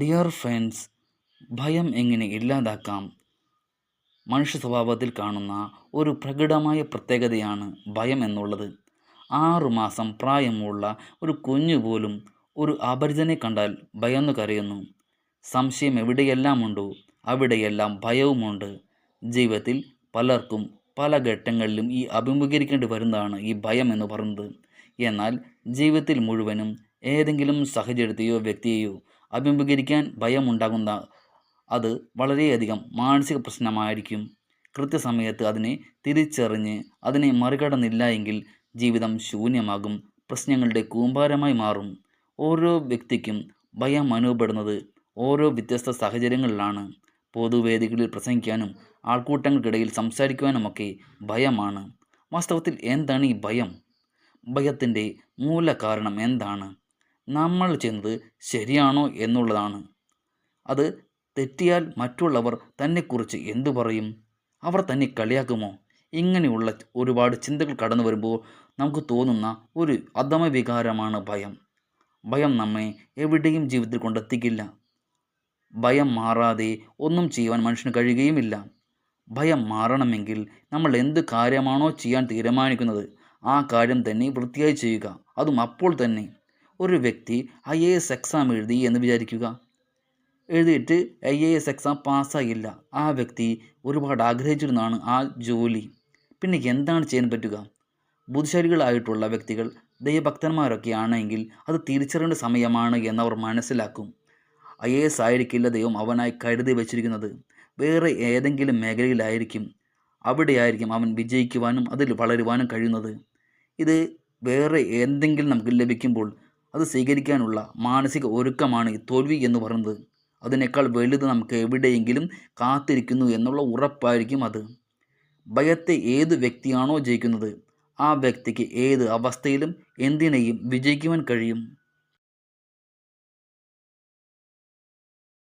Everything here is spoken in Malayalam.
ഡിയർ ഫ്രണ്ട്സ് ഭയം എങ്ങനെ ഇല്ലാതാക്കാം? മനുഷ്യ സ്വഭാവത്തിൽ കാണുന്ന ഒരു പ്രകടമായ പ്രത്യേകതയാണ് ഭയം എന്നുള്ളത്. ആറുമാസം പ്രായമുള്ള ഒരു കുഞ്ഞു പോലും ഒരു അപരിചിതനെ കണ്ടാൽ ഭയന്നു കരയുന്നു. സംശയം എവിടെയെല്ലാം ഉണ്ടോ അവിടെയെല്ലാം ഭയവുമുണ്ട്. ജീവിതത്തിൽ പലർക്കും പല ഘട്ടങ്ങളിലും ഈ അഭിമുഖീകരിക്കേണ്ടി വരുന്നതാണ് ഈ ഭയം എന്ന് പറയുന്നത്. എന്നാൽ ജീവിതത്തിൽ മുഴുവനും ഏതെങ്കിലും സാഹചര്യത്തെയോ വ്യക്തിയെയോ അഭിമുഖീകരിക്കാൻ ഭയമുണ്ടാകുന്ന അത് വളരെയധികം മാനസിക പ്രശ്നമായിരിക്കും. കൃത്യസമയത്ത് അതിനെ തിരിച്ചറിഞ്ഞ് അതിനെ മറികടന്നില്ല എങ്കിൽ ജീവിതം ശൂന്യമാകും. പ്രശ്നങ്ങളുടെ കൂമ്പാരമായി മാറും. ഓരോ വ്യക്തിക്കും ഭയം അനുഭവപ്പെടുന്നത് ഓരോ വ്യത്യസ്ത സാഹചര്യങ്ങളിലാണ്. പൊതുവേദികളിൽ പ്രസംഗിക്കാനും ആൾക്കൂട്ടങ്ങൾക്കിടയിൽ സംസാരിക്കുവാനുമൊക്കെ ഭയമാണ്. വാസ്തവത്തിൽ എന്താണ് ഈ ഭയം? ഭയത്തിന്റെ മൂല കാരണം എന്താണ്? നമ്മൾ ചെയ്യുന്നത് ശരിയാണോ എന്നുള്ളതാണ്. അത് തെറ്റിയാൽ മറ്റുള്ളവർ തന്നെക്കുറിച്ച് എന്തു പറയും? അവർ തന്നെ കളിയാക്കുമോ? ഇങ്ങനെയുള്ള ഒരുപാട് ചിന്തകൾ കടന്നു വരുമ്പോൾ നമുക്ക് തോന്നുന്ന ഒരു അധമ വികാരമാണ് ഭയം. ഭയം നമ്മെ എവിടെയും ജീവിതത്തിൽ കൊണ്ടെത്തിക്കില്ല. ഭയം മാറാതെ ഒന്നും ചെയ്യുവാൻ മനുഷ്യന് കഴിയുകയുമില്ല. ഭയം മാറണമെങ്കിൽ നമ്മൾ എന്ത് കാര്യമാണോ ചെയ്യാൻ തീരുമാനിക്കുന്നത് ആ കാര്യം തന്നെ വൃത്തിയായി ചെയ്യുക. അതും അപ്പോൾ തന്നെ. ഒരു വ്യക്തി ഐ എ എസ് എക്സാം എഴുതി എന്ന് വിചാരിക്കുക. എഴുതിയിട്ട് ഐ എ എസ് എക്സാം പാസ്സായില്ല. ആ വ്യക്തി ഒരുപാട് ആഗ്രഹിച്ചിരുന്നതാണ് ആ ജോലി. പിന്നെ എന്താണ് ചെയ്യാൻ പറ്റുക? ബുദ്ധിശാലികളായിട്ടുള്ള വ്യക്തികൾ ദൈവഭക്തന്മാരൊക്കെ ആണെങ്കിൽ അത് തിരിച്ചറിയേണ്ട സമയമാണ് എന്നവർ മനസ്സിലാക്കും. ഐ എ എസ് ആയിരിക്കില്ല ദൈവം അവനായി കരുതി വച്ചിരിക്കുന്നത്. വേറെ ഏതെങ്കിലും മേഖലയിലായിരിക്കും. അവിടെയായിരിക്കും അവൻ വിജയിക്കുവാനും അതിൽ വളരുവാനും കഴിയുന്നത്. ഇത് വേറെ എന്തെങ്കിലും നമുക്ക് ലഭിക്കുമ്പോൾ അത് സ്വീകരിക്കാനുള്ള മാനസിക ഒരുക്കമാണ് തോൽവി എന്ന് പറയുന്നത്. അതിനേക്കാൾ വലുത് നമുക്ക് എവിടെയെങ്കിലും കാത്തിരിക്കുന്നു എന്നുള്ള ഉറപ്പായിരിക്കും അത്. ഭയത്തെ ഏത് വ്യക്തിയാണോ ജയിക്കുന്നത് ആ വ്യക്തിക്ക് ഏത് അവസ്ഥയിലും എന്തിനേയും വിജയിക്കുവാൻ കഴിയും.